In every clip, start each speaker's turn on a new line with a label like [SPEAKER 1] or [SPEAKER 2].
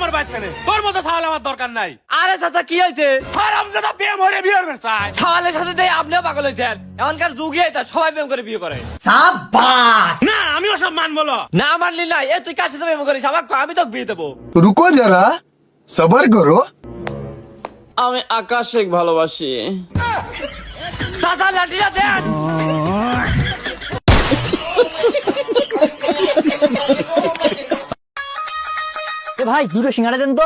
[SPEAKER 1] আমার বাইক কেনে তোর মতো আমার দরকার নাই।
[SPEAKER 2] আরে চাচা কি হয়েছে?
[SPEAKER 1] প্রেম হয়ে বিয়ে
[SPEAKER 2] করবে সাথে আপনিও পাগল হয়েছেন। যুগে এটা সবাই প্রেম করে বিয়ে করে।
[SPEAKER 1] সাবাস না আমি ওসব মান বলো
[SPEAKER 2] না এ তুই কার সাথে প্রেম করিস? আমাকে আমি তো বিয়ে দেবো।
[SPEAKER 3] রুকো যারা সবার করো।
[SPEAKER 2] আমি আকাশ ভালোবাসি। চাচা লাঠিটা দেন।
[SPEAKER 4] ভাই দুটো সিঙ্গারা দেন তো।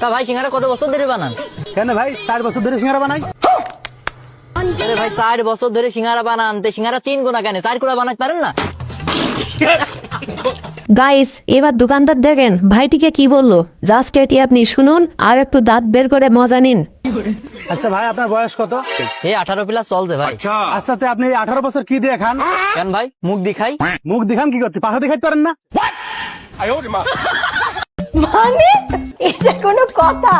[SPEAKER 4] তা ভাই সিঙ্গারা কত বছর ধরে বানান?
[SPEAKER 5] কেন ভাই চার বছর ধরে সিঙ্গারা বানাই?
[SPEAKER 4] আরে ভাই চার বছর ধরে সিঙ্গারা বানান। তে সিঙ্গারা তিন গুণা কেন? চার গুণা বানাতে পারেন না?
[SPEAKER 6] গাইস এবার দোকানদার দেখেন ভাইটিকে কি বলল? জাস্ট এটি আপনি শুনুন আর একটু দাঁত বের করে মজা নিন।
[SPEAKER 5] আচ্ছা ভাই আপনার বয়স কত
[SPEAKER 4] এই আঠারো প্লাস চলছে ভাই
[SPEAKER 5] আচ্ছা তো আপনি আঠারো বছর কি দিয়ে খান
[SPEAKER 4] কেন ভাই মুখ দেখাই
[SPEAKER 5] মুখ দেখান কি করতে পাশা দেখাইতে পারেন না
[SPEAKER 7] মানে এটা কোনো কথা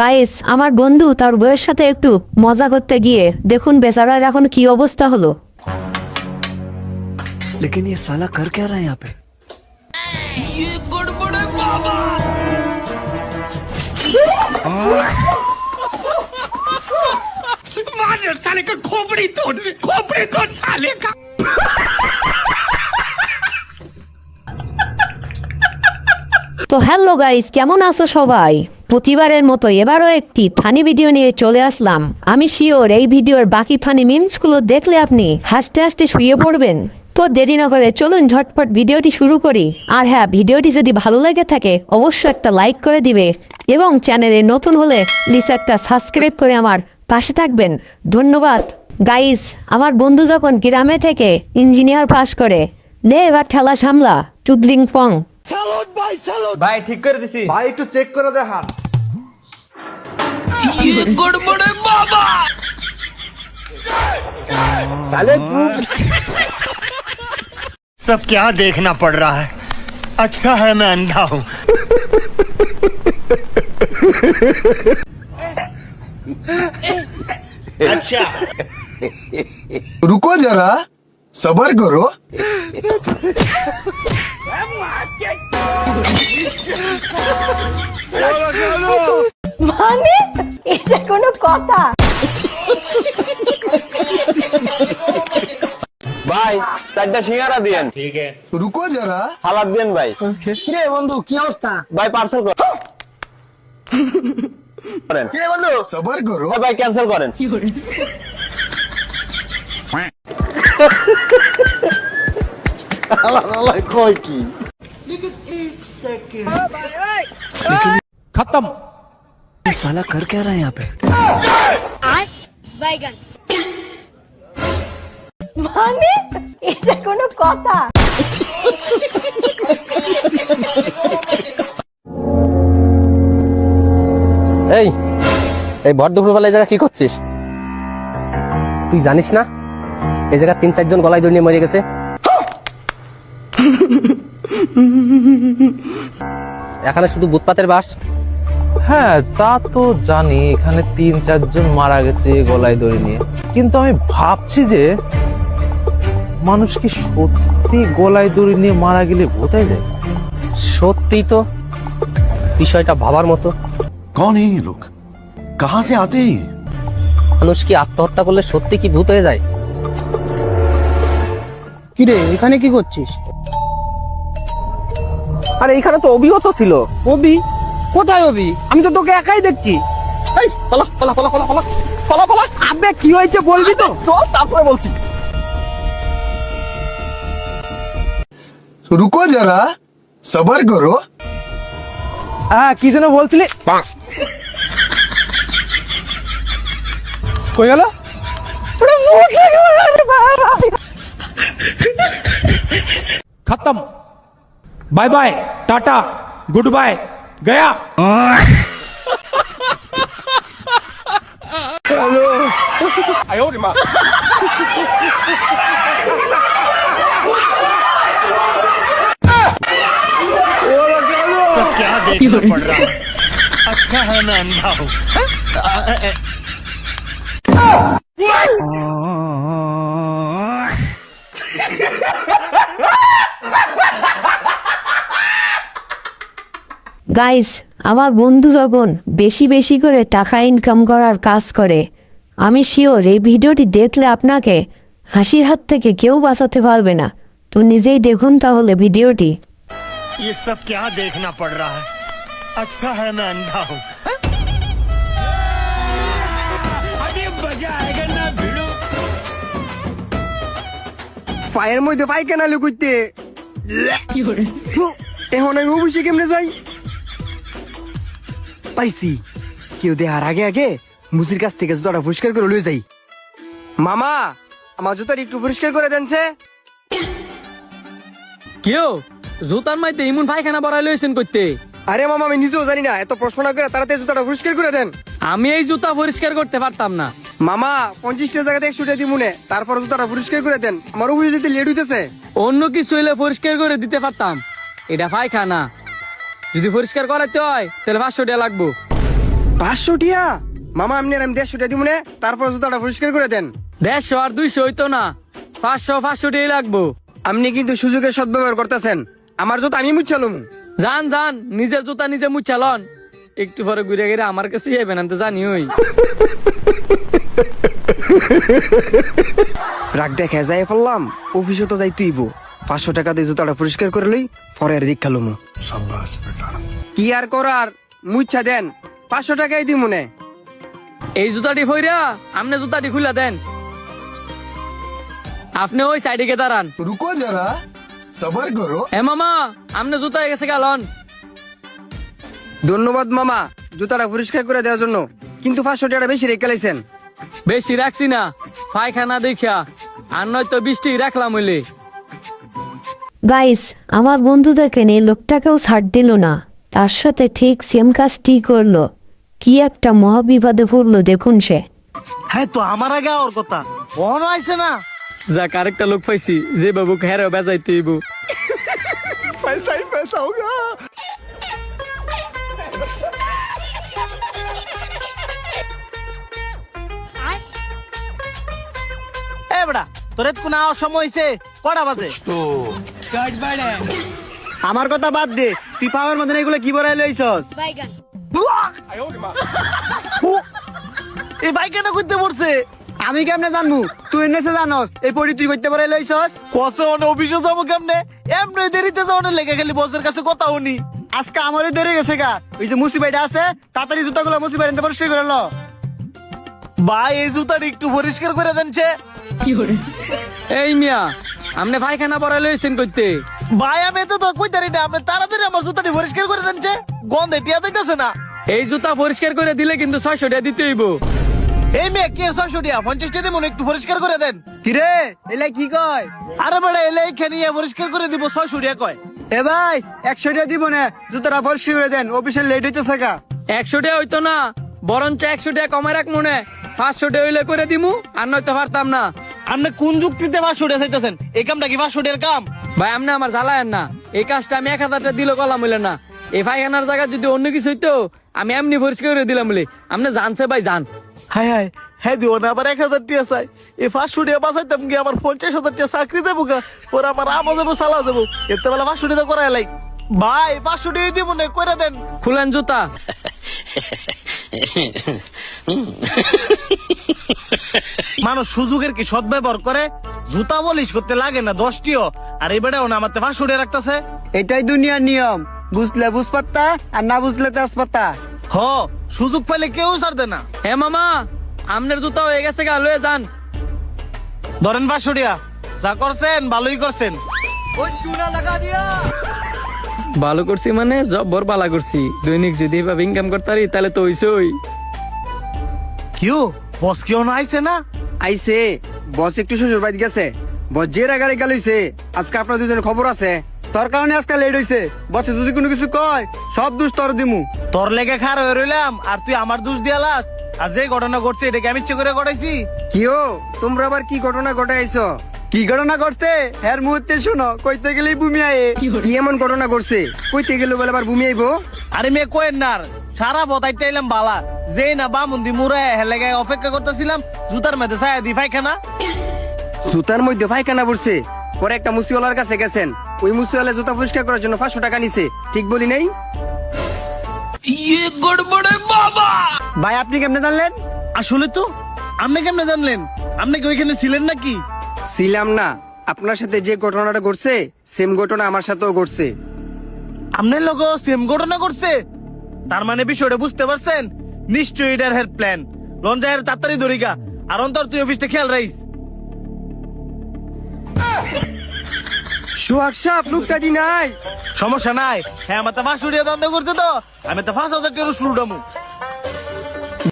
[SPEAKER 6] গাইস আমার বন্ধু তার বউয়ের সাথে একটু মজা করতে গিয়ে দেখুন বেচারার এখন কি অবস্থা হলো
[SPEAKER 8] लेकिन ये साला कर क्या रहा है यहाँ पे
[SPEAKER 1] मार साले का खोपड़ी तोड़ खोपड़ी तोड़ साले का
[SPEAKER 6] তো হ্যালো গাইস কেমন আছো সবাই প্রতিবারের মতো এবারও একটি ফানি ভিডিও নিয়ে চলে আসলাম আমি শিওর এই ভিডিওর বাকি ফানি মিমসগুলো দেখলে আপনি হাসতে হাসতে শুয়ে পড়বেন তো দেরি না করে চলুন ঝটপট ভিডিওটি শুরু করি। আর হ্যাঁ ভিডিওটি যদি ভালো লেগে থাকে অবশ্যই একটা লাইক করে দিবে এবং চ্যানেলে নতুন হলে প্লিজ একটা সাবস্ক্রাইব করে আমার পাশে থাকবেন। ধন্যবাদ। গাইস আমার বন্ধু যখন গ্রামে থেকে ইঞ্জিনিয়ার পাস করে নে এবার ঠেলা সামলা চুদলিং পং।
[SPEAKER 2] ভাই ঠিক করে দিছি।
[SPEAKER 8] भाई একটু চেক করে দেখান।
[SPEAKER 9] सब क्या देखना पड़ रहा है अच्छा है मैं अंधा हूँ
[SPEAKER 3] रुको जरा सबर करो
[SPEAKER 7] মানে এটা কোনো কথা
[SPEAKER 2] ভাই চারটা সিঙ্গারা দিয়েন
[SPEAKER 3] रुको जरा
[SPEAKER 2] সালাদ দিয়েন ভাই
[SPEAKER 5] কিরে বন্ধু কি অবস্থা
[SPEAKER 2] ভাই পার্সেল করেন কিরে বন্ধু
[SPEAKER 3] सबर करो
[SPEAKER 2] ভাই ক্যান্সেল করেন
[SPEAKER 9] কয় কি
[SPEAKER 1] खत्म
[SPEAKER 8] ये साला कर क्या रहा है यहाँ पे
[SPEAKER 7] মানে? এটা কোনো কথা।
[SPEAKER 2] এই এই ভর দুপুরবেলা এই জায়গা কি করছিস? তুই জানিস না? এই জায়গা তিন চারজন গলায় দড়ি নিয়ে মরে গেছে। এখানে শুধু বুথপাতের বাস?
[SPEAKER 10] হ্যাঁ তা তো জানি। এখানে তিন চারজন মারা গেছে গলায় দড়ি নিয়ে। কিন্তু আমি ভাবছি যে মানুষ কি সত্যি গলায় দড়ি নিয়ে মারা গেলে বোঝাই যায়?
[SPEAKER 2] সত্যি তো। বিষয়টা ভাবার মতো।
[SPEAKER 9] কন এই লোক? কাহা সে আতে?
[SPEAKER 2] মানুষ কি আত্মহত্যা করলে সত্যি কি ভূত হয়ে যায়?
[SPEAKER 5] কি রে এখানে কি করছিস?
[SPEAKER 2] আরে এখানে তো অভিহত ছিল।
[SPEAKER 5] অভি? কোথায় অভি? আমি তো তোকে একাই দেখছি।
[SPEAKER 2] এই পালা পালা পালা পালা পালা পালা পালা।
[SPEAKER 5] আবে কি হয়েছে বলবি তো?
[SPEAKER 2] চল তারপরে বলছি।
[SPEAKER 3] রুকো যারা সবার করো
[SPEAKER 5] হ্যাঁ কি যেন বলছিলি কই গেল
[SPEAKER 1] খতম bye bye tata good bye Gaya
[SPEAKER 9] hello আয় ওরে মা करना पड़ रहा है अच्छा है मैं अंधा हूँ
[SPEAKER 6] গাইস আমার বন্ধু যখন বেশি বেশি করে টাকা ইনকাম করার কাজ করে আমি শিওর এই ভিডিওটি দেখলে আপনাকে হাসির হাত থেকে কেউ বাঁচাতে পারবে না। তো নিজেই দেখুন তাহলে ভিডিওটি।
[SPEAKER 9] ये सब क्या अच्छा है मैं अंधा हूँ
[SPEAKER 1] अभी मजा आएगा ना भिड़ो
[SPEAKER 11] পায়ের মধ্যে পায়খানা লুকুইতে থু, এখন আমি অবশ্যই কেমনে যাই পাইছি কেউ দেহার আগে আগে মুসির কাছ থেকে জুতাটা পরিষ্কার করে লয়ে যাই মামা আমার জুতাটা একটু পরিষ্কার করে দেনছে
[SPEAKER 12] কেউ জুতার মাইতে ইমন পায়খানা বড়াই লইছেন করতে
[SPEAKER 11] আরে মামা আমি নিজেও জানি না। এত প্রশ্ন না করে তাড়াতাড়ি জুতাটা পরিষ্কার করে দেন।
[SPEAKER 12] আমি এই জুতা পরিষ্কার করতে পারতাম না।
[SPEAKER 11] মামা পঞ্চাশটা জায়গাতে দিব মনে। তারপর জুতাটা পরিষ্কার করে দেন। আমার অফিসে যদি লেট হইতেছে।
[SPEAKER 12] অন্য কিছু হইলে পরিষ্কার করে দিতে পারতাম। এটা পায়খানা। যদি পরিষ্কার করাতে হয় তাহলে পাঁচশো টাকা লাগবো।
[SPEAKER 11] পাঁচশো টিয়া মামা আপনি আর আমি দেড়শো টাকা দিব মনে। তারপর জুতাটা পরিষ্কার করে দেন।
[SPEAKER 12] দেড়শো আর দুইশো হইতো না। পাঁচশো পাঁচশো টাকা লাগবো।
[SPEAKER 11] আপনি কিন্তু সুযোগের সদ্ব্যবহার করতেছেন। আমার জুতা আমি মুচ্ছালুম
[SPEAKER 12] যান যান নিজের জুতা নিজে মুচালন একটু পরে ঘুরে গিয়ে আমার কাছে যাবেন না তো জানি ওই।
[SPEAKER 11] রাগ দেখে যাই ফেললাম অফিসে তো যাই তুইবো পাঁচশো টাকা দিয়ে জুতাটা পরিষ্কার করে করলেই পরে আর দীক্ষা লমু। কি আর করার? মুচ্ছা দেন পাঁচশো টাকাই দি মনে
[SPEAKER 12] এই জুতাটি ফইরা আমনে জুতাটি খুলে দেন। আপনি ওই সাইডে গে দাঁড়ান।
[SPEAKER 3] রুকো যারা। সবার করো।
[SPEAKER 12] এ মামা আমনে জুতা এসে গেছে
[SPEAKER 11] ধন্যবাদ মামা জুতাটা পরিষ্কার করে দেওয়ার জন্য। কিন্তু পাঁচশো টাকা বেশি রেখে লাইছেন।
[SPEAKER 12] বেশি রাখছি না পায়খানা দেখিয়া। আর নয় তো বৃষ্টি রাখলাম হইলে।
[SPEAKER 6] গাইস আমার বন্ধু দেখেন এই লোকটাকেও ছাড় দিল না। তার সাথে ঠিক সেম কাজটি করল। কি একটা মহাবিবাদে পড়ল দেখুন সে।
[SPEAKER 13] হ্যাঁ তো আমার আগে ওর কথা। কোন আইছে না?
[SPEAKER 12] যাক আরেকটা লোক পাইছি যে বাবু হেরে বেজাই তুইব।
[SPEAKER 9] পয়সাই পয়সা হোগা
[SPEAKER 13] এ বড়া তোরে কোন সময় হইছে কটা বাজে? আমার কথা বাদ দে তুই পাওয়ার মধ্যে এগুলো কি বড়াই লইছস? বাইগান। এই বাইগানটা করতে পড়ছে। আমি কেমনে জানব? তুই এনেছে জানস। এই পড়ি তুই করতে পারে লইছস কসে অন অফিসে যাব কেমনে? এমনি দেরিতে যাও না লেগে গেলি বসের কাছে কথা উনি আজকে আমারও দেরি গেছে গা। ওই যে মুসিবাইটা আছে তাড়াতাড়ি জুতাগুলো মুসিবাই এনে পরিষ্কার করে লো। ভাই এই জুতাটা একটু পরিষ্কার করে দেনছে
[SPEAKER 12] এই মিয়া আমনে পায়খানা পড়া লইছেন করতে
[SPEAKER 13] ভাই আমি তো তো কই তারি না আপনি তাড়াতাড়ি আমার জুতাটি পরিষ্কার করে দেনছে গন্ধে টিয়া যাইতেছে না।
[SPEAKER 12] এই জুতা পরিষ্কার করে দিলে কিন্তু ছয়শো টাকা দিতে হইব।
[SPEAKER 13] এই মেয়ে কে পঞ্চাশ টিয়া মনে একটু পরিষ্কার করে দেন। কিরে এলাই কি কয়? আরে বেড়া এলাই খেয়ে পরিষ্কার করে দিব ছয়শো টিয়া কয়। এ ভাই একশো টিয়া দিব না জুতাটা পরিষ্কার করে দেন অফিসে লেট হইতেছে গা।
[SPEAKER 12] একশো টাকা হইতো না বরঞ্চ একশো টাকা কমায় রাখ মনে পাঁচশো টাকা হইলে করে দিমু আর নয়তো পারতাম না।
[SPEAKER 13] আপনি কোন যুক্তিতে পাঁচশো টিয়া চাইতেছেন? এই কামটা কি পাঁচশো টিয়ার কাম?
[SPEAKER 12] ভাই আপনি আমার জ্বালায়েন না। এই কাজটা আমি এক হাজার টাকা দিলে কলাম হইলে না। এই পায়খানার জায়গায় যদি অন্য কিছু হইতো আমি এমনি পরিষ্কার করে দিলাম বলে। আপনি জানছে ভাই জান।
[SPEAKER 13] Hi hi. হ্যাঁ দিও না আবার এক হাজার টিয়া চাই। এই পাঁচশো টিয়া বাঁচাইতাম কি আমার পঞ্চাশ হাজার টিয়া চাকরি দেবো গা? পরে আমার আমও দেবো সালা দেবো। এতে বেলা পাঁচশো টিয়া করাই লাই। ভাই পাঁচশো টিয়া দিব না করে দেন।
[SPEAKER 12] খুলেন জুতা।
[SPEAKER 13] মানুষ সুযোগের কি সদ্ব্যবহার করে? জুতা বলিস করতে লাগে না দশটিও আর এই বেড়াও না আমার পাঁচশো টিয়া রাখতেছে।
[SPEAKER 11] এটাই দুনিয়ার নিয়ম। বুঝলে বুঝপাত্তা আর না বুঝলে তেজপাত্তা
[SPEAKER 13] হ সুযোগ পাইলে কেউ ছাড়বে না।
[SPEAKER 12] হে মামা আপনার জুতা হয়ে গেছে গা লয়ে যান।
[SPEAKER 13] ধরেন টিয়া যা করছেন ভালোই করছেন।
[SPEAKER 12] ভালো করছি মানে জব্বর বালা করছি। দৈনিক যদি এভাবে ইনকাম করতে পারি তাহলে তো হইছই।
[SPEAKER 13] কিউ বস কেউ না আইছে না?
[SPEAKER 11] আইছে। বস একটু শ্বশুর বাড়ি গেছে। বস যে রাগারে গেলইছে আজকে আপনার দুজনের খবর আছে। তোর কারণে আজকে লেট হইছে। বসে যদি কোনো কিছু কয় সব দোষ তোর দিমু।
[SPEAKER 13] তোর লেগে খার হয়ে রইলাম আর তুই আমার দোষ দিয়ালাস। আর যে ঘটনা ঘটছে এটা কি আমি ইচ্ছে করে ঘটাইছি।
[SPEAKER 11] কিও তোমরা আবার কি ঘটনা ঘটাইছো? কি ঘটনা ঘটছে? এর মুহূর্তে শোনো কইতে গেলেই ভূমি আয়ে। কি এমন ঘটনা ঘটছে? কইতে গেলে বলে আবার ভূমি আইবো।
[SPEAKER 13] আরে মেয়ে কোয়েন না আর। সারা বতাইতে এলাম বালা। যে না বামুন্দি মুড়ে হেলেগায় অপেক্ষা করতেছিলাম জুতার মধ্যে ছায়া দি পাইখানা
[SPEAKER 11] জুতার মধ্যে পায়খানা পড়ছে। পরে একটা মুসিওয়ালার কাছে গেছেন। ওই মুসিওয়ালা জুতা পরিষ্কার করার জন্য পাঁচশো টাকা নিছে। ঠিক বলি নাই?
[SPEAKER 14] ভাই আপনি কেমনে জানলেন?
[SPEAKER 13] আসলে তো আপনি কেমনে জানলেন? আপনি কি ওইখানে ছিলেন নাকি?
[SPEAKER 11] ছিলাম না। আপনার সাথে যে ঘটনাটা ঘটছে সেম ঘটনা আমার সাথেও ঘটছে।
[SPEAKER 13] আপনার লোক সেম ঘটনা ঘটছে? তার মানে বিষয়টা বুঝতে পারছেন? নিশ্চয়ই এটার হেড প্ল্যান লঞ্জায়ের তাড়াতাড়ি ধরিগা। আর অন্তর তুই অফিসটা খেয়াল রাখিস।
[SPEAKER 11] সোহাগ সাহেব লুকটা দি নাই।
[SPEAKER 13] সমস্যা নাই। হ্যাঁ আমার তো ফাঁস উড়িয়ে দান্দা করছে তো। আমি তো ফাঁস হাজার টেরো শুরু ডামু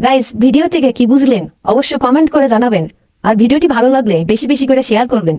[SPEAKER 6] গাইস ভিডিও থেকে কি বুঝলেন? অবশ্যই কমেন্ট করে জানাবেন। আর ভিডিওটি ভালো লাগলে বেশি বেশি করে শেয়ার করবেন।